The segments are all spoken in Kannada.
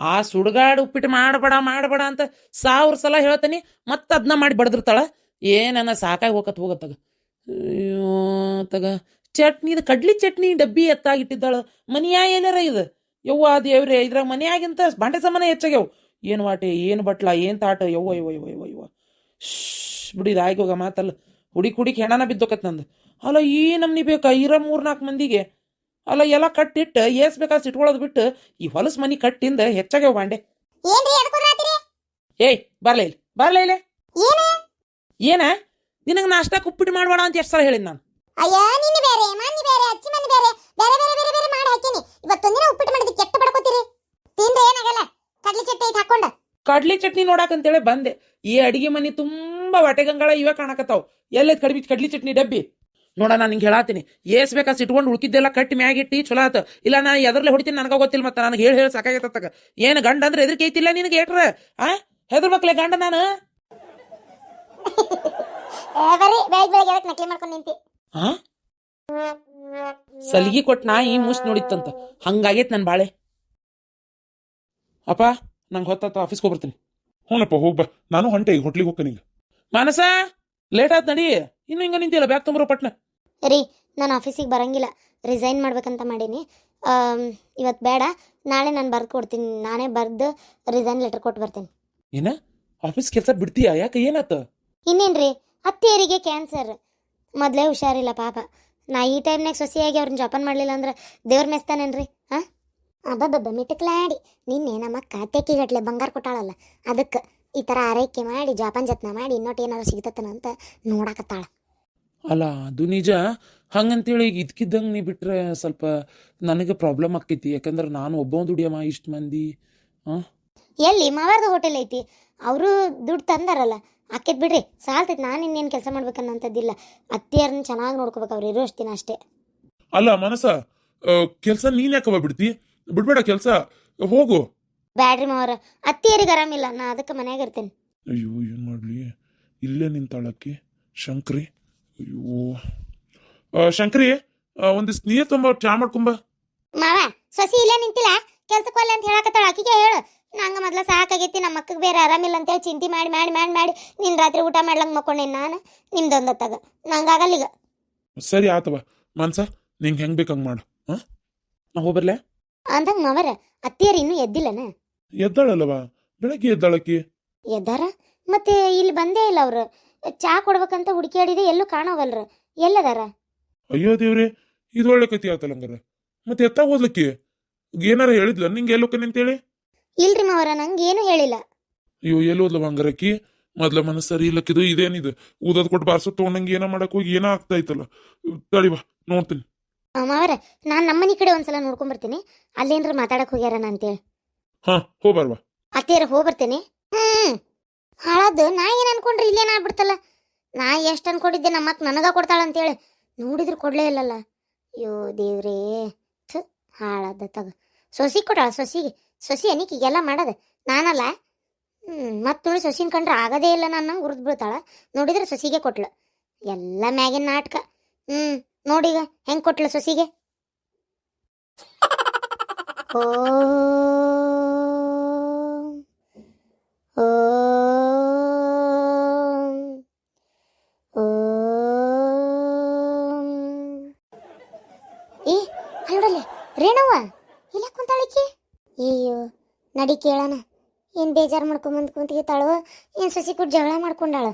ಆ ಸುಡುಗಾಡು ಉಪ್ಪಿಟ್ಟು ಮಾಡಬೇಡ ಮಾಡಬೇಡ ಅಂತ ಸಾವಿರ ಸಲ ಹೇಳ್ತೀನಿ, ಮತ್ತೆ ಅದನ್ನ ಮಾಡಿ ಬಡದಿರ್ತಾಳ. ಏನನ್ನ ಸಾಕಾಗಿ ಹೋಗತ್ ಹೋಗತ್ತಾಗ ತಗ. ಚಟ್ನಿ ಇದು ಕಡ್ಲಿ ಚಟ್ನಿ ಡಬ್ಬಿ ಎತ್ತಾಗಿಟ್ಟಿದ್ದಾಳ. ಮನೆಯಾಗ ಏನಾರ ಇದು? ಯವ್ವ ದೇವ್ರೆ, ಇದ್ರಾಗ ಮನೆಯಾಗಿಂತ ಬಾಂಡೆ ಸಾಮಾನ ಹೆಚ್ಚಾಗ್ಯವು. ಏನು ವಾಟೆ, ಏನು ಬಟ್ಲ, ಏನು ತಾಟ? ಯವ್ವ ಯವ್ವ ಯವ್ವ ಯವ್ವ ಯವ್ವ. ಶ್ ಬಿಡಿ ಹೋಗ ಮಾತಲ್ಲ. ಹುಡಿ ಹುಡುಕ್ ಹೆಣನ ಬಿದ್ದೋಕತ್ ನಂದು. ಅಲ್ಲ, ಈ ನಮ್ನಿ ಬೇಕಾ? ಇರ ಮೂರ್ನಾಲ್ಕು ಮಂದಿಗೆ. ಅಲ್ಲ ಎಲ್ಲ ಕಟ್ಟಿಟ್ಟು ಏಸ್ ಬೇಕಾದ್ ಇಟ್ಕೊಳ್ಳೋದು ಬಿಟ್ಟು ಈ ಹೊಲಸ್ ಮನಿ ಕಟ್ಟಿಂದ ಹೆಚ್ಚಾಗ್ಯಾವ ಬಾಂಡೆ? ಏಯ್ ಬರ್ಲೇ ಇಲ್ಲಿ ಬರ್ಲೇ ಇಲ್ಲಿ. ಏನು? ನಿನಗೆ ನಾಷ್ಟಾ ಉಪ್ಪಿಟ್ಟು ಮಾಡಬೇಡ ಅಂತ ಎಷ್ಟು ಸಲ ಹೇಳಿದ್ ನಾನು. ಅಯ್ಯ ಬೇರೆ ಮನ್ನಿ ಬೇರೆ ಅಚ್ಚಿ ಮನ್ನಿ ಬೇರೆ ಬೇರೆ ಬೇರೆ ಬೇರೆ ಬೇರೆ ಮಾಡಿ ಹಾಕೀನಿ. ಇವತ್ತೊಂದಿನ ಉಪ್ಪಿಟ್ಟು ಮಾಡಿದ್ದು ಕೆಟ್ಟ ಪಡ್ಕೋತೀರಿ. ತಿಂದ್ರೆ ಏನಾಗಲ್ಲ ಕಡ್ಲಿ ಚಟ್ನಿ ನೋಡಕ್ ಅಂತೇಳಿ ಕಡ್ಲಿ ಚಟ್ನಿ ನೋಡಾಕಂತೇಳಿ ಬಂದೆ. ಈ ಅಡಿಗೆ ಮನಿ ತುಂಬಾ ಹೊಟ್ಟೆಗಂಗಳ ಇವೆ ಕಾಣಕತ್ತಾವ್. ಎಲ್ಲೈತ್ ಕಡ್ಬಿ ಕಡ್ಲಿ ಚಟ್ನಿ ಡಬ್ಬಿ. ನೋಡ ನಾನು ನಿಂಗೆ ಹೇಳಾತೀನಿ. ಏಸ್ ಬೇಕಾಸ್ ಇಟ್ಕೊಂಡು ಉಳ್ಕಿದ್ದೆಲ್ಲ ಕಟ್ಟಿ ಮ್ಯಾಗಿಟ್ಟಿ ಚಲೋ ಆತ. ಇಲ್ಲ ನಾ ಎದರ್ಲೆ ಹೊಡಿತೀನಿ ನನಗೆ ಗೊತ್ತಿಲ್ಲ ಮತ್ತೆ ನನಗೆ ಹೇಳಿ ಹೇಳಿ ಸಾಕಾಗತ್ತಗ ಏನು ಗಂಡ ಅಂದ್ರೆ ಎದ್ರಿಕೆ ಐತಿಲ್ಲ ನಿನಗೆ ಏಟ್ರ? ಆ? ಹೆದರ್ಬೇಕಲೆ ಗಂಡ ನಾನು? ಏ ಬರ್ರಿ ಬೆಳಗ್ಗೆ ಬೆಳಗ್ಗೆ ಅದಕ್ಕೆ ನಕಲಿ ಮಾಡ್ಕೊಂಡು ನಿಂತಿ? ಆ? ಸಲಿಗೆ ಕೊಟ್ಟು ನಾಯಿ ಮುಸ್ ನೋಡಿತ್ತಂತ. ಹಂಗಾಗೈತ್ ನನ್ ಬಾಳೆ. ಅಪ್ಪ ನಂಗೆ ಹೊತ್ತ ಆಫೀಸ್ಗೆ ಹೋಗ್ಬರ್ತೀನಿ. ಹ್ಞೂನಪ್ಪ ಹೋಗ್ಬಾ ನಾನು ಹೊಂಟೆ ಈಗ ಹೋಟ್ಲಿಗೆ ಹೋಗ್ತೀನಿ ಈಗ. ಮಾನಸ ಲೇಟ್ ಆತ್ ನಡಿ. ಇನ್ನು ಹಿಂಗ ನಿಂತಿಲ್ಲ ಬ್ಯಾಗ್ ತೊಂಬರೋ ಪಟ್ನ. ರೀ ನಾನು ಆಫೀಸಿಗೆ ಬರೋಂಗಿಲ್ಲ. ರಿಸೈನ್ ಮಾಡ್ಬೇಕಂತ ಮಾಡೀನಿ. ಇವತ್ತು ಬೇಡ. ನಾಳೆ ನಾನು ಬರ್ದು ಕೊಡ್ತೀನಿ. ನಾನೇ ಬರ್ದು ರಿಸೈನ್ ಲೆಟರ್ ಕೊಟ್ಟು ಬರ್ತೀನಿ. ಏನ? ಆಫೀಸ್ ಕೆಲಸ ಬಿಡ್ತೀಯಾ? ಯಾಕೆ ಏನಾತ? ಇನ್ನೇನ್ರಿ ಅತ್ತೆಯರಿಗೆ ಕ್ಯಾನ್ಸರ್ ಮೊದಲೇ ಹುಷಾರಿಲ್ಲ ಪಾಪ. ನಾ ಈ ಟೈಮ್ನಾಗ ಸೊಸಿಯಾಗಿ ಅವ್ರನ್ನ ಜೋಪಾನ ಮಾಡಲಿಲ್ಲ ಅಂದ್ರೆ ದೇವ್ರ ಮೆಸ್ತಾನೇನ್ರಿ ಹಾಂ ಅಬ್ಬಬ್ಬ ಮಿಟಕ್ಲಾಡಿ. ನಿನ್ನೆ ನಮ್ಮ ಅಕ್ಕ ತೆಕ್ಕಿಗಟ್ಲೆ ಬಂಗಾರ ಕೊಟ್ಟಾಳಲ್ಲ. ಅದಕ್ಕೆ ಈ ಥರ ಆರೈಕೆ ಮಾಡಿ ಜೋಪಾನ ಜತ್ನ ಮಾಡಿ ಇನ್ನೊಟ್ಟು ಏನಾದ್ರು ಸಿಗ್ತತನ ಅಂತ ನೋಡಾಕತ್ತಾಳ. ಅಲ್ಲ ಅದು ನಿಜ. ಹಂಗಂತೇಳಿ ಈಗ ಇದ್ಕಿದ್ದಂಗೆ ನೀ ಬಿಟ್ಟರೆ ಸ್ವಲ್ಪ ನನಗೆ ಪ್ರಾಬ್ಲಮ್ ಆಕೈತಿ ಯಾಕಂದ್ರೆ ನಾನು ಒಬ್ಬ ದುಡಿಯಮ್ಮ ಇಷ್ಟು ಮಂದಿ. ಎಲ್ಲಿ? ಮಾವಾರ್ದ ಹೋಟೆಲ್ ಐತಿ. ಅವರು ದುಡ್ಡು ತಂದಾರಲ್ಲ. ಆಕೈತಿ ಬಿಡ್ರಿ ಸಾಲ್ತೈತಿ. ನಾನು ಇನ್ನೇನು ಕೆಲಸ ಮಾಡ್ಬೇಕನ್ನಂಥದ್ದಿಲ್ಲ. ಅತ್ತಿಯರನ್ನ ಚೆನ್ನಾಗಿ ನೋಡ್ಕೋಬೇಕು ಅವ್ರು ಇರೋ ಅಷ್ಟು ದಿನ ಅಷ್ಟೇ. ಅಲ್ಲ ಮನಸ ಕೆಲಸ ನೀನ್ ಯಾಕವ ಬಿಡ್ತಿ ಬಿಡ್ಬೇಡ ಕೆಲಸ. ಹೋಗು. ಬ್ಯಾಡ್ರಿ ಮಾವರ. ಅತ್ತಿಯರಿಗೆ ಆರಾಮಿಲ್ಲ. ನಾ ಅದಕ್ಕೆ ಮನ್ಯಾಗ ಇರ್ತೇನೆ. ಅಯ್ಯೋ ಏನು ಮಾಡ್ಲಿ? ಇಲ್ಲೇ ನಿಂತಾಳಕ್ಕಿ. ಶಂಕ್ರಿ. ಅಯ್ಯೋ. ಶಂಕರಿ ಒಂದು ಒಂದಿಷ್ಟು ನೀರ್ ತುಂಬ ಚಾ ಮಾಡ್ಕೊಂಬ ಮಾವ ಸೊಸಿ ಇಲ್ಲೇ ನಿಂತಿಲ್ಲ? ಕೆಲ್ಸಕ್ಕೆ ಒಲ್ಲೆ ಅಂತ ಹೇಳಕತ್ತಾಳ. ಆಕಿಗೆ ಹೇಳು. ನಂಗೆ ಮೊದ್ಲ ಸಾಕಾಗೈತಿ ನಮ್ಮ ಮಕ್ಕಗೆ ಬೇರೆ ಆರಾಮಿಲ್ಲ ಅಂತೇಳಿ ಚಿಂತೆ ಮಾಡಿ ಮಾಡಿ ಮಾಡಿ ಮಾಡಿ ನಿನ್ನ ರಾತ್ರಿ ಊಟ ಮಾಡ್ಲಂಗೆ ಮಕ್ಕೊಂಡೇನಿ ನಾನು? ನಿಮ್ದೊಂದತ್ತಾಗ ನಂಗಾಗಲ್ಲ ಈಗ. ಸರಿ ಆತವ ಮನ್ಸ ನಿಂಗೆ ಹೆಂಗ್ ಬೇಕಂಗ್ ಮಾಡು. ನಾ ಹೋಗ್ಬರ್ಲೆ ಅಂದಂಗ ಮಾವರ ಅತ್ತಿಯರು ಇನ್ನೂ ಎದ್ದಿಲ್ಲನ? ಎದ್ದಾಳಲ್ಲವ? ಬೆಳಗ್ಗೆ ಎದ್ದಾಳಕ್ಕಿ? ಎದ್ದಾರ? ಮತ್ತೆ ಇಲ್ಲಿ ಬಂದೇ ಇಲ್ಲ ಅವ್ರು. ಚಾ ಕೊಡ್ಬೇಕಂತ ಹುಡುಕಿಯಾಡಿದೆ ಎಲ್ಲೂ ಕಾಣೋವಲ್ರ. ಎಲ್ಲದಾರ? ಅಯ್ಯೋ ದೇವ್ರೆ ಇದು ಒಳ್ಳೆ ಕತಿ ಆತಲ್ಲ ಹಂಗಾರ. ಮತ್ತೆ ಎತ್ತ ಓದ್ಲಿಕ್ಕೆ ಏನಾರ ಹೇಳಿದ್ಲ ನಿಂಗೆ ಎಲ್ಲೋಕನೆ ಅಂತೇಳಿ? ಇಲ್ರಿ ಮಾವರ ನಂಗೆ ಏನು ಹೇಳಿಲ್ಲ. ಅಯ್ಯೋ ಎಲ್ಲಿ ಓದ್ಲ ಹಂಗಾರಕ್ಕಿ ಮೊದ್ಲ ಮನಸ್ಸು ಸರಿ ಇಲ್ಲಕ್ಕಿದು ಇದೇನಿದು? ಊದದ್ ಕೊಟ್ಟು ಬಾರ್ಸೋ ತಗೊಂಡಂಗೆ ಏನೋ ಮಾಡಕ್ ಹೋಗಿ ಏನೋ ಆಗ್ತಾ ಇತ್ತಲ್ಲ. ಬಾ ನೋಡ್ತೀನಿ. ಮಾವರ ನಾನು ನಮ್ಮನೆ ಕಡೆ ಒಂದ್ಸಲ ನೋಡ್ಕೊಂಬರ್ತೀನಿ. ಅಲ್ಲೇನ್ರ ಮಾತಾಡಕ್ ಹೋಗ್ಯಾರನ ಅಂತೇಳಿ. ಹಾ ಹೋಗ್ಬರ್ವಾ ಅತ್ತೇರ ಹೋಗ್ಬರ್ತೇನೆ ಹ್ಮ್. ಹಾಳಾದ್ದು ನಾ ಏನು ಅನ್ಕೊಂಡ್ರಿ ಇಲ್ಲೇನು ಆಗ್ಬಿಡ್ತಲ್ಲ? ನಾ ಎಷ್ಟು ಅನ್ಕೊಂಡಿದ್ದೆ ನಮ್ಮ ಮತ್ತೆ ನನಗ ಕೊಡ್ತಾಳ ಅಂತೇಳಿ ನೋಡಿದ್ರು ಕೊಡ್ಲೇ ಇಲ್ಲಲ್ಲ. ಅಯ್ಯೋ ದೇವ್ರೇ ಥು ಹಾಳಾದ ತಗ. ಸೊಸಿ ಕೊಟ್ಟಾಳ ಸೊಸಿಗೆ. ಸೊಸಿ ಅನಿಕಿಗೆಲ್ಲ ಮಾಡೋದು. ನಾನಲ್ಲ ಮತ್ತೆ ಮತ್ ನೋಡಿ ಸೊಸಿನ ಕಂಡ್ರೆ ಆಗದೇ ಇಲ್ಲ ನನ್ನ ಹುರಿದು ಬೀಳ್ತಾಳ. ನೋಡಿದ್ರೆ ಸೊಸಿಗೆ ಕೊಟ್ಲ. ಎಲ್ಲ ಮ್ಯಾಗಿನ ನಾಟಕ. ಹ್ಮ್ ನೋಡೀಗ ಹೆಂಗ್ ಕೊಟ್ಲ ಸೊಸಿಗೆ? ಓಂ ಓಂ ಏ ಅಲ್ಲೋಡಲೆ ರೇಣವ್ವ ಇಲ್ಲ ಕುಂತಾಳಿಕಿ ಅಯ್ಯೋ ನಡಿ ಕೇಳೋಣ. ಏನು ಬೇಜಾರು ಮಾಡ್ಕೊಂಬಂದು ಕುಂತಿಗಿತ್ತಾಳು ಏನು ಸಸಿ ಕೊಟ್ಟು ಜಗಳ ಮಾಡ್ಕೊಂಡಾಳು?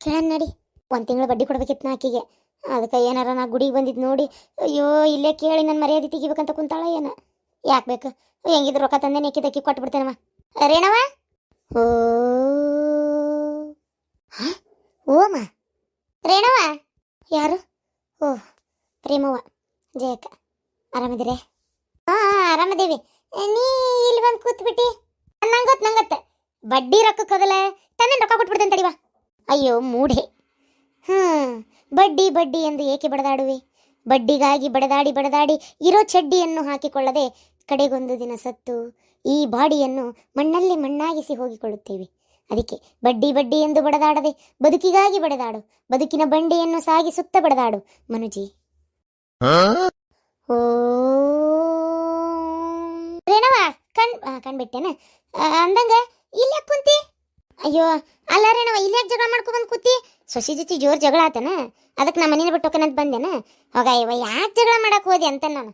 ಕೇಳೋಣ ನಡಿ. ಒಂದು ತಿಂಗಳು ಬಡ್ಡಿ ಕೊಡ್ಬೇಕಿತ್ತು ಆಕೆಗೆ. ಅದಕ್ಕೆ ಏನಾರ ನಾ ಗುಡಿಗೆ ಬಂದಿದ್ದು ನೋಡಿ, ಅಯ್ಯೋ, ಇಲ್ಲೇ ಕೇಳಿ ನನ್ನ ಮರ್ಯಾದೆ ತೆಗಿಬೇಕಂತ ಕುಂತಾಳ ಏನ? ಯಾಕೆ ಬೇಕು? ಹೆಂಗಿದ್ರು ರೊಕ್ಕ ತಂದೆ ನೆಕ್ಕಿದಕ್ಕಿ ಕೊಟ್ಬಿಡ್ತೇನವ ರೇಣವ? ಓ? ಓಮ? ರೇಣವ? ಯಾರು? ಓ, ಪ್ರೇಮವ್ವ. ಜಯಕ್ಕ. ಆರಾಮಿದ್ದೀರಿ? ಹಾಂ ಆರಾಮದೇವಿ ನೀ ಇಲ್ಲಿ ಬಂದು ಕೂತ್ಬಿಟ್ಟಿ. ನಂಗೊತ್ ನಂಗತ್ತೆ ಬಡ್ಡಿ ರೊಕ್ಕಕ್ಕದಲ್ಲ ತಂದೆ ರೊಕ್ಕ ಕೊಟ್ಬಿಡ್ತೇನೆ ತಡಿವಾ. ಅಯ್ಯೋ ಮೂಢೆ. ಹ್ಮ್ ಬಡ್ಡಿ ಬಡ್ಡಿ ಎಂದು ಏಕೆ ಬಡದಾಡುವೆ? ಬಡ್ಡಿಗಾಗಿ ಬಡದಾಡಿ ಬಡದಾಡಿ ಇರೋ ಚಡ್ಡಿಯನ್ನು ಹಾಕಿಕೊಳ್ಳದೆ ಕಡೆಗೊಂದು ದಿನ ಸತ್ತು ಈ ಬಾಡಿಯನ್ನು ಮಣ್ಣಲ್ಲಿ ಮಣ್ಣಾಗಿಸಿ ಹೋಗಿಕೊಳ್ಳುತ್ತೇವೆ. ಅದಕ್ಕೆ ಬಡ್ಡಿ ಬಡ್ಡಿ ಎಂದು ಬಡದಾಡದೆ ಬದುಕಿಗಾಗಿ ಬಡದಾಡು. ಬದುಕಿನ ಬಂಡೆಯನ್ನು ಸಾಗಿಸುತ್ತ ಬಡದಾಡು ಮನುಜಿ. ಓ ಕಂಡ್ಬಿಟ್ಟೆನ? ಅಂದಂಗ ಇಲ್ಲೇ ಕುಂತಿ? ಅಯ್ಯೋ ಅಲ್ಲ ನಾವು ಇಲ್ಲಿ ಯಾಕೆ ಜಗಳ ಮಾಡ್ಕೊ ಬಂದು ಕೂತಿ? ಸೊಸಿ ಜೊತೆ ಜೋರ್ ಜಗಳ ಆತನ? ಅದಕ್ಕೆ ನಮ್ಮ ಮನೇನ ಬಿಟ್ಟು ಹೋಗೋಣ ಬಂದೇನ? ಹೋಗ ಇವ ಯಾಕೆ ಜಗಳ ಮಾಡಕ್ ಹೋದೆ ಅಂತ ನಾನು.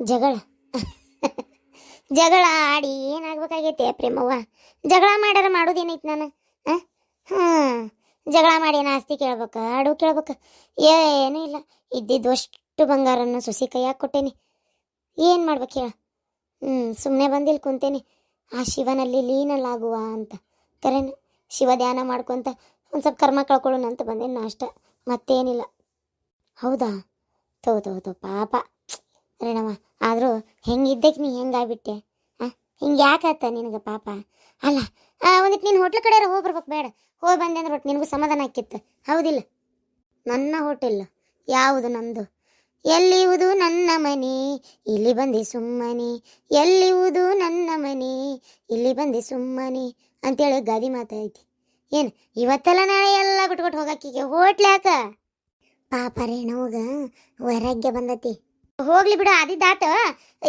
ಜಗಳ. ಜಗಳ ಆಡಿ ಏನಾಗ್ಬೇಕಾಗೈತೆ ಪ್ರೇಮವ್ವ? ಜಗಳ ಮಾಡ್ಯಾರ ಮಾಡೋದೇನೈತೆ ನಾನು? ಹಾಂ ಜಗಳ ಮಾಡಿ ಏನು ಆಸ್ತಿ ಕೇಳ್ಬೇಕ? ಆಡು ಕೇಳ್ಬೇಕ? ಏನೂ ಇಲ್ಲ. ಇದ್ದಿದ್ದು ಅಷ್ಟು ಬಂಗಾರನ ಸೊಸಿ ಕೈಯಾಗ ಕೊಟ್ಟೇನಿ. ಏನು ಮಾಡ್ಬೇಕು ಹೇಳ? ಹ್ಞೂ ಸುಮ್ಮನೆ ಬಂದಿಲ್ಲಿ ಕುಂತೇನೆ. ಆ ಶಿವನಲ್ಲಿ ಲೀನಲ್ಲಾಗುವ ಅಂತ. ಕರೆನ, ಶಿವ ಧ್ಯಾನ ಮಾಡ್ಕೊಂತ ಒಂದು ಸ್ವಲ್ಪ ಕರ್ಮ ಕಳ್ಕೊಳ್ಳೋಣ ಅಂತ ಬಂದೇನಿ ನಾ ಅಷ್ಟ. ಮತ್ತೇನಿಲ್ಲ. ಹೌದಾ? ತೋ ತೋ ತೋ ಪಾಪ. ರೇಣಮ್ಮ ಆದರೂ ಹೆಂಗಿದ್ದಕ್ಕೆ ನೀ ಹೆಂಗಾಗ್ಬಿಟ್ಟೆ? ಹಾಂ ಹಿಂಗೆ ಯಾಕಾತ ನಿನಗೆ ಪಾಪ? ಅಲ್ಲ ಒಂದಿಟ್ಟು ನೀನು ಹೋಟ್ಲ್ ಕಡೆ ಹೋಗಿ ಬರ್ಬೇಕು ಬೇಡ. ಹೋಗಿ ಬಂದೆ ಅಂದ್ರೆ ಒಟ್ಟು ನಿನಗೂ ಸಮಾಧಾನ ಆಕ್ಕಿತ್ತು ಹೌದಿಲ್ಲ? ನನ್ನ ಹೋಟೆಲ್ ಯಾವುದು ನಂದು ಎಲ್ಲಿಯುವುದು ನನ್ನ ಮನೆ? ಇಲ್ಲಿ ಬಂದೆ ಸುಮ್ಮನೆ. ಎಲ್ಲಿವುದು ನನ್ನ ಮನೆ? ಇಲ್ಲಿ ಬಂದೆ ಸುಮ್ಮನೆ. ಅಂತೇಳಿ ಗಾದಿ ಮಾತಾಯ್ತಿ ಏನು, ಇವತ್ತೆಲ್ಲ ನಾಳೆ ಎಲ್ಲ ಬಿಟ್ಕೊಟ್ಟು ಹೋಗಕ್ಕಿಗೆ ಹೋಟ್ಲ್ ಯಾಕ? ಪಾಪ ರೇಣವ್ಗ ವೈರಾಗ್ಯ ಬಂದತಿ. ಹೋಗ್ಲಿ ಬಿಡು ಅದಿದ್ದಾತ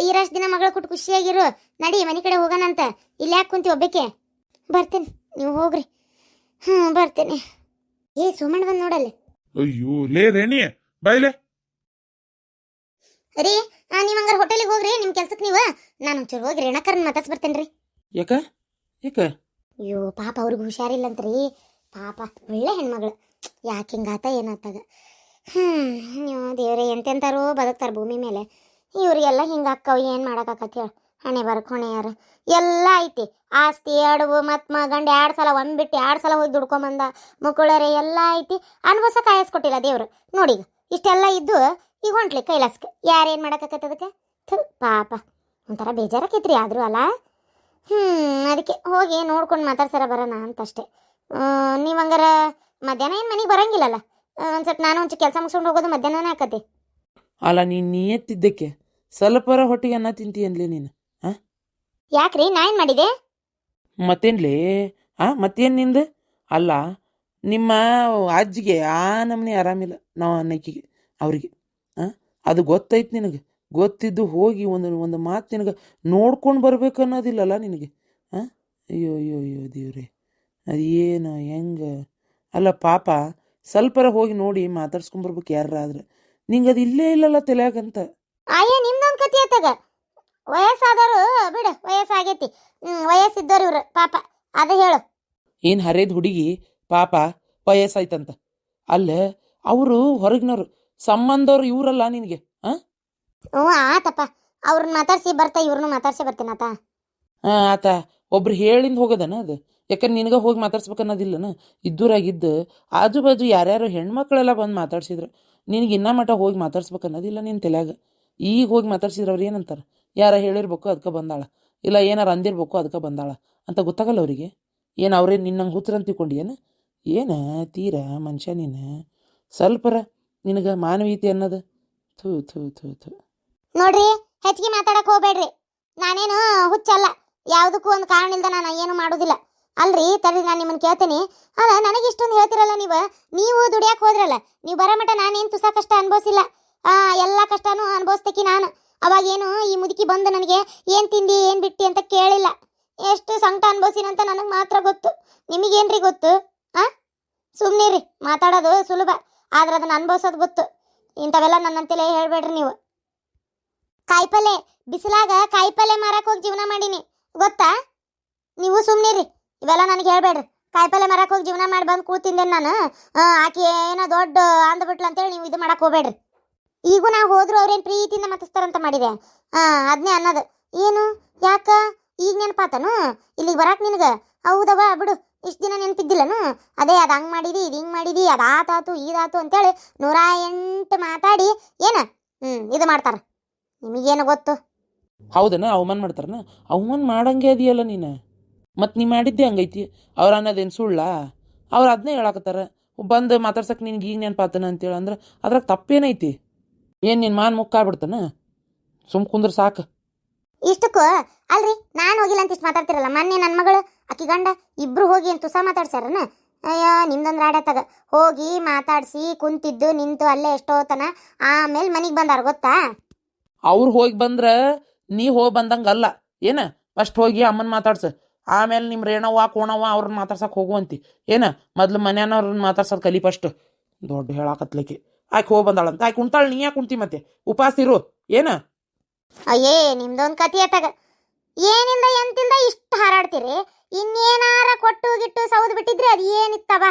ಇರಷ್ಟು ದಿನ ಮಗಳ ಕೊಟ್ಟು ಖುಷಿಯಾಗಿರು. ನಡಿ, ಮನೆ ಕಡೆ ಹೋಗೋಣಂತ ಇಲ್ಲಿ ಯಾಕೆ ಕುಂತಿ ಒಬ್ಬಕ್ಕೆ? ಬರ್ತೇನೆ, ನೀವು ಹೋಗ್ರಿ. ಹ್ಞೂ ಬರ್ತೇನೆ. ಏ, ಸೋಮಣ್ಣ ಬಂದು ನೋಡಲ್ಲ. ಅಯ್ಯೋ, ಲೇ ರೇಣಿ ಬಾಯ್ಲೆ ರೀ ನೀವು ಹಂಗಾರ ಹೋಟೆಲಿಗೆ ಹೋಗ್ರಿ ನಿಮ್ಮ ಕೆಲ್ಸಕ್ಕೆ ನೀವು. ನಾನು ಒಂಚೂರು ಹೋಗಿ ರೇಣಕರ್ನ ಮಾತಾಡ್ಸಿ ಬರ್ತೇನೆ ರೀ ಯಾಕ? ಯಾಕ? ಅಯ್ಯೋ ಪಾಪ ಅವ್ರಿಗೆ ಹುಷಾರಿಲ್ಲಂತ್ರಿ. ಪಾಪ ಒಳ್ಳೆ ಹೆಣ್ಮಗಳು. ಯಾಕೆ ಹಿಂಗಾತ ಏನಾತಾಗ ಹ್ಞೂ ನೀವು ದೇವ್ರೆ ಎಂತೆಂತಾರೋ ಬದುಕ್ತಾರೆ ಭೂಮಿ ಮೇಲೆ. ಇವ್ರಿಗೆಲ್ಲ ಹಿಂಗೆ ಅಕ್ಕವ್ ಏನು ಮಾಡೋಕ್ಕಾಕತ್ತೆ ಹೇಳಿ ಹಣೆ ಬರಕ್ ಹೊಣೆ ಯಾರು. ಎಲ್ಲ ಐತಿ. ಆಸ್ತಿ ಅಡವು ಮತ್ತು ಗಂಡ ಎರಡು ಸಲ ಒಂದು ಬಿಟ್ಟು ಎರಡು ಸಲ ಹೋಗಿ ದುಡ್ಕೊಂಬಂದ ಮುಕುಳರೆ ಎಲ್ಲ ಐತಿ. ಅನ್ಭವಿಸ ಕಾಯಸ್ಕೊಟ್ಟಿಲ್ಲ ದೇವ್ರು. ನೋಡಿ ಇಷ್ಟೆಲ್ಲ ಇದ್ದು ಈಗ ಹೊಂಟ್ಲಿ ಕೈಲಾಸಕ್ಕೆ ಯಾರೇನು ಮಾಡೋಕ್ಕಾಕತ್ತೆ ಅದಕ್ಕೆ? ಥು ಪಾಪ. ಒಂಥರ ಬೇಜಾರಾಕೈತ್ರಿ ಆದರೂ ಅಲ್ಲ. ಹ್ಞೂ ಅದಕ್ಕೆ ಹೋಗಿ ನೋಡ್ಕೊಂಡು ಮಾತಾಡ್ಸಾರ ಬರೋಣ ಅಂತಷ್ಟೇ. ನೀವು ಹಂಗಾರ ಮಧ್ಯಾಹ್ನ ಏನು ಮನೆಗೆ ಬರಂಗಿಲ್ಲಲ್ಲ? ಒಂದು ಸ್ವಲ್ಪ ನಾನು ಒಂಚೂರು ಕೆಲಸ ಮುಗಿಸ್ಕೊಂಡು ಹೋಗೋದು ಮಧ್ಯಾಹ್ನ ಹಾಕತಿ ಅಲ್ಲ ನೀನು ನಿಯತ್ತಿದ್ದಕ್ಕೆ ಸ್ವಲ್ಪರ ಹೊಟ್ಟಿಗೆ ಅನ್ನ ತಿಂತಿ ಅನ್ಲಿ ನೀನು ಯಾಕ್ರಿ? ನಾ ಏನು ಮಾಡಿದೆ? ಮತ್ತೇನ್ಲಿ? ಆ ಮತ್ತೇನು ನಿಂದು? ಅಲ್ಲ ನಿಮ್ಮ ಅಜ್ಜಿಗೆ ಆ ನಮ್ಮನೆ ಆರಾಮಿಲ್ಲ ನಾವು ಅನ್ನಕ್ಕಿಗೆ ಅವರಿಗೆ. ಅದು ಗೊತ್ತೈತೆ ನಿನಗೆ. ಗೊತ್ತಿದ್ದು ಹೋಗಿ ಒಂದು ಒಂದು ಮಾತು ನಿನಗೆ ನೋಡ್ಕೊಂಡು ಬರ್ಬೇಕು ಅನ್ನೋದಿಲ್ಲಲ್ಲ ನಿನಗೆ? ಹಾಂ ಅಯ್ಯೋ ಅಯ್ಯೋ ಅಯ್ಯೋ ದೇವ್ರೆ. ಅದು ಏನು ಹೆಂಗೆ? ಅಲ್ಲ ಪಾಪ ಸ್ವಲ್ಪರ ಹೋಗಿ ನೋಡಿ ಮಾತಾಡ್ಸ್ಕೊಂಬರ್ಬೇಕು ಯಾರಾದ್ರೆ ನಿಂಗೆ ಅದು ಇಲ್ಲೇ ಇಲ್ಲಲ್ಲ ತಲೆಯಾಗಂತ? ಆಯೇ ನಿಮ್ದೊಂದು ಕತಿ ಆತಾಗ. ವಯಸ್ಸಾದವರು ಬಿಡು ವಯಸ್ಸಾಗೈತಿ. ವಯಸ್ಸಿದ್ದವ್ರು ಇವ್ರು ಪಾಪ. ಅದ ಹೇಳು. ಏನು ಹರೇದ್ ಹುಡುಗಿ ಪಾಪ ವಯಸ್ಸಾಯ್ತಂತ. ಅಲ್ಲ ಅವರು ಹೊರಗಿನವ್ರು. ಸಂಬಂಧವ್ರು ಇವರಲ್ಲ ನಿನಗೆ ಹ್ಞೂ ಆತಪ್ಪ. ಅವ್ರನ್ನ ಮಾತಾಡ್ಸಿ ಬರ್ತಾ ಇವ್ರನ್ನ ಮಾತಾಡ್ಸಿ ಬರ್ತೀನತ್ತ ಹಾಂ ಆತ. ಒಬ್ರು ಹೇಳಿಂದ ಹೋಗೋದನ ಅದು? ಯಾಕಂದ್ರೆ ನಿನಗೆ ಹೋಗಿ ಮಾತಾಡ್ಸ್ಬೇಕನ್ನೋದಿಲ್ಲನ? ಇದ್ದೂರಾಗಿದ್ದು ಆಜು ಬಾಜು ಯಾರ್ಯಾರು ಹೆಣ್ಮಕ್ಳೆಲ್ಲ ಬಂದು ಮಾತಾಡ್ಸಿದ್ರು. ನಿನಗೆ ಇನ್ನ ಮಟ್ಟ ಹೋಗಿ ಮಾತಾಡ್ಸ್ಬೇಕನ್ನೋದಿಲ್ಲ ನಿನ್ನ ತಲೆಯಾಗ. ಈಗ ಹೋಗಿ ಮಾತಾಡ್ಸಿದ್ರೆ ಅವ್ರು ಏನಂತಾರೆ? ಯಾರ ಹೇಳಿರ್ಬೇಕು ಅದಕ್ಕೆ ಬಂದಾಳ. ಇಲ್ಲ ಏನಾರ ಅಂದಿರ್ಬೇಕು ಅದಕ್ಕೆ ಬಂದಾಳ. ಅಂತ ಗೊತ್ತಾಗಲ್ಲ ಅವರಿಗೆ? ಏನು ಅವ್ರೇನು ನಿನ್ನಂಗೆ ಹುಚ್ಚರಂತ ತಿಳ್ಕೊಂಡಿಯೇನ ಏನ ತೀರ ಮನುಷ್ಯ ನೀನು? ಸ್ವಲ್ಪರ ನಿನಗೆ ಮಾನವೀಯತೆ ಅನ್ನೋದು? ಥೂ ಥೂ ಥೂ ಥೂ. ನೋಡ್ರಿ, ಹೆಚ್ಚಿಗೆ ಮಾತಾಡಕ್ ಹೋಗ್ಬೇಡ್ರಿ. ನಾನೇನು ಹುಚ್ಚಲ್ಲ. ಯಾವುದಕ್ಕೂ ಒಂದು ಕಾರಣ ಇಲ್ದ ನಾನು ಏನು ಮಾಡೋದಿಲ್ಲ. ಅಲ್ರಿ, ತಡ್ರಿ, ನಾನು ನಿಮ್ಮನ್ನ ಕೇಳ್ತೀನಿ. ಅಲ್ಲ, ನನಗೆ ಇಷ್ಟೊಂದು ಹೇಳ್ತಿರಲ್ಲ ನೀವು? ನೀವು ದುಡಿಯಕ್ಕೆ ಹೋದ್ರಲ್ಲ, ನೀವು ಬರೋ ಮಟ್ಟ ನಾನೇನು ತುಸ ಕಷ್ಟ ಅನ್ಭವಿಸಿಲ್ಲ. ಆ, ಎಲ್ಲ ಕಷ್ಟನೂ ಅನ್ಭವಿಸ್ತಕಿ ನಾನು. ಅವಾಗ ಏನು ಈ ಮುದುಕಿ ಬಂದು ನನಗೆ ಏನು ತಿಂದಿ, ಏನು ಬಿಟ್ಟಿ ಅಂತ ಕೇಳಿಲ್ಲ. ಎಷ್ಟು ಸಂಕಟ ಅನ್ಭವಿಸಿನಂತ ನನಗೆ ಮಾತ್ರ ಗೊತ್ತು. ನಿಮಗೇನ್ರಿ ಗೊತ್ತು? ಆ? ರೀ ಮಾತಾಡೋದು ಸುಲಭ. ಆದ್ರೆ ಅದನ್ನ ಅನುಭವಿಸೋದು ಗೊತ್ತು. ಇಂಥವೆಲ್ಲ ನನ್ನಂತಲೇ ಹೇಳ್ಬೇಡ್ರಿ ನೀವು. ಕಾಯಿಪಲ್ಲೆ, ಬಿಸಿಲಾಗ ಕಾಯಿಪಲ್ಲೆ ಮಾರಕ್ ಹೋಗಿ ಜೀವನ ಮಾಡೀನಿ. ಗೊತ್ತಾ? ನೀವು ಸುಮ್ನಿರಿ. ಇವೆಲ್ಲ ನನಗೆ ಹೇಳ್ಬೇಡ್ರಿ. ಕಾಯಿಪಲ್ಲೆ ಮಾರಕ್ ಹೋಗಿ ಜೀವನ ಮಾಡಿ ಬಂದು ಕೂತಿದ್ದೆ ನಾನು? ಆಕೆ ಏನೋ ದೊಡ್ಡ ಅಂದ್ಬಿಟ್ಲು ಅಂತೇಳಿ ನೀವು ಇದು ಮಾಡಕ್ ಹೋಗ್ಬೇಡ್ರಿ. ಈಗೂ ನಾವು ಹೋದ್ರು ಅವ್ರೇನು ಪ್ರೀತಿಯಿಂದ ಮತಿಸ್ತಾರಂತ ಮಾಡಿದೆ. ಹಾಂ ಅದನ್ನೇ ಅನ್ನೋದು. ಏನು? ಯಾಕ? ಈಗ ನೆನಪಾತನು? ಇಲ್ಲಿಗೆ ಬರಾಕ್ ನಿನಗೆ? ಹೌದವ ಬಿಡು. ಇಷ್ಟು ದಿನ ನೆನಪಿದ್ದಿಲ್ಲನು? ಅದೇ, ಅದು ಹಂಗೆ ಮಾಡಿದಿ, ಇದು ಹಿಂಗೆ ಮಾಡಿದಿ, ಅದು ಆತಾತು ಇದಾತು ಅಂತೇಳಿ ನೂರ ಎಂಟು ಮಾತಾಡಿ, ಏನ? ಹ್ಞೂ ಇದು ಮಾಡ್ತಾರೆ. ನಿಮಗೇನು ಗೊತ್ತು? ಹೌದನ? ಅವಮಾನ ಮಾಡ್ತಾರನ? ಅವಮಾನ ಮಾಡಂಗೆ ಅದೆಯಲ್ಲ ನೀನು. ಮತ್ತು ನೀ ಮಾಡಿದ್ದೆ ಹಂಗೈತಿ. ಅವ್ರು ಅನ್ನೋದೇನು ಸುಳ್ಳ? ಅವ್ರು ಅದನ್ನೇ ಹೇಳಕತ್ತಾರ. ಬಂದು ಮಾತಾಡ್ಸಕ್ಕೆ ನಿನ್ಗೆ ಈಗ ನೆನಪಾತನ ಅಂತೇಳಿ ಅಂದ್ರೆ ಅದ್ರಾಗ ತಪ್ಪೇನೈತಿ? ಏನು ನಿನ್ನ ಮಾನ್ ಮುಕ್ಕಾಗ್ಬಿಡ್ತಾನ? ಸುಮ್ ಕುಂದ್ರೆ ಸಾಕು. ಇಷ್ಟಕ್ಕೂ? ಅಲ್ರಿ, ನಾನು ಹೋಗಿಲ್ಲ ಅಂತ ಇಷ್ಟು ಮಾತಾಡ್ತಿರಲ್ಲ. ಮೊನ್ನೆ ನನ್ನ ಮಗಳು ಅಕ್ಕಿ ಗಂಡ ಇಬ್ರು ಹೋಗಿ ಏನು ತುಸ ಮಾತಾಡ್ಸ್ಯಾರನ? ಅಯ್ಯೋ, ನಿಮ್ದೊಂದು ರಾಡತ್ತಾಗ ಹೋಗಿ ಮಾತಾಡ್ಸಿ, ಕುಂತಿದ್ದು, ನಿಂತು ಅಲ್ಲೇ ಎಷ್ಟೋ ತನ ಆಮೇಲೆ ಮನೆಗೆ ಬಂದಾರ, ಗೊತ್ತಾ? ಅವ್ರು ಹೋಗಿ ಬಂದ್ರೆ ನೀ ಹೋಗಿ ಬಂದಂಗಲ್ಲ ಏನ? ಫಸ್ಟ್ ಹೋಗಿ ಅಮ್ಮನ ಮಾತಾಡ್ಸು. ಆಮೇಲೆ ನಿಮ್ಮ ರೇಣವ್ವ, ಕೋಣವ್ವ ಅವ್ರನ್ನ ಮಾತಾಡ್ಸಕ್ಕೆ ಹೋಗುವಂತಿ. ಏನ? ಮೊದ್ಲು ಮನೆಯವ್ರನ್ನ ಮಾತಾಡ್ಸೋದು ಕಲಿ ಫಸ್ಟ್. ದೊಡ್ಡ ಹೇಳಾಕತ್ಲಿಕ್ಕೆ. ಆಯ್ಕೆ ಹೋಗಿ ಬಂದಾಳಂತ. ಆಯ್ಕೆ ಕುಂತಾಳ, ನೀ ಯಾಕೆ ಕುಂತಿ ಮತ್ತೆ? ಉಪಾಸಿರು ಏನ? ಅಯ್ಯೇ, ನಿಮ್ದೊಂದು ಕತಿ ಆತಾಗ ಏನಿಂದ ಎಂತಿಂದ ಇಷ್ಟು ಹಾರಾಡ್ತೀರಿ? ಇನ್ನೇನಾರ ಕೊಟ್ಟು ಗಿಟ್ಟು ಸೌದು ಬಿಟ್ಟಿದ್ರಿ ಅದು ಏನಿತ್ತವ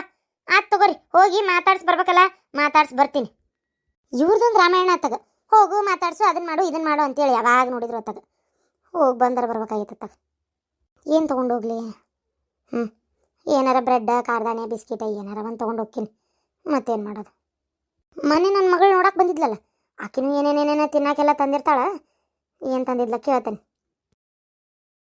ಆತ್ ತಗೋರಿ, ಹೋಗಿ ಮಾತಾಡ್ಸಿ ಬರ್ಬೇಕಲ್ಲ, ಮಾತಾಡ್ಸಿ ಬರ್ತೀನಿ. ಇವ್ರದೊಂದು ರಾಮಾಯಣ ಆತಗ ಹೋಗು, ಮಾತಾಡ್ಸು ಅದನ್ನ ಮಾಡು ಇದನ್ನ ಮಾಡು ಅಂತೇಳಿ ಯಾವಾಗ ನೋಡಿದ್ರು ಅತ್ತಾಗ. ಹೋಗಿ ಬಂದ್ರೆ ಬರ್ಬೇಕಾಗಿತ್ತ ಅತ್ತಾಗ. ಏನು ತೊಗೊಂಡು ಹೋಗ್ಲಿ? ಹ್ಞೂ ಏನಾರ ಬ್ರೆಡ್ ಕಾರ್ದಾನೆ ಬಿಸ್ಕಿಟ, ಏನಾರ ಒಂದು ತೊಗೊಂಡು ಹೋಗ್ತೀನಿ. ಮತ್ತೇನು ಮಾಡೋದು? ಮನೆ ನನ್ನ ಮಗಳು ನೋಡಕ್ಕೆ ಬಂದಿದ್ಲಲ್ಲ, ಆಕಿನೂ ಏನೇನೇನೇನೋ ತಿನ್ನಕ್ಕೆಲ್ಲ ತಂದಿರ್ತಾಳ ಏನು ತಂದಿದ್ಲ ಕೇಳ್ತೇನೆ.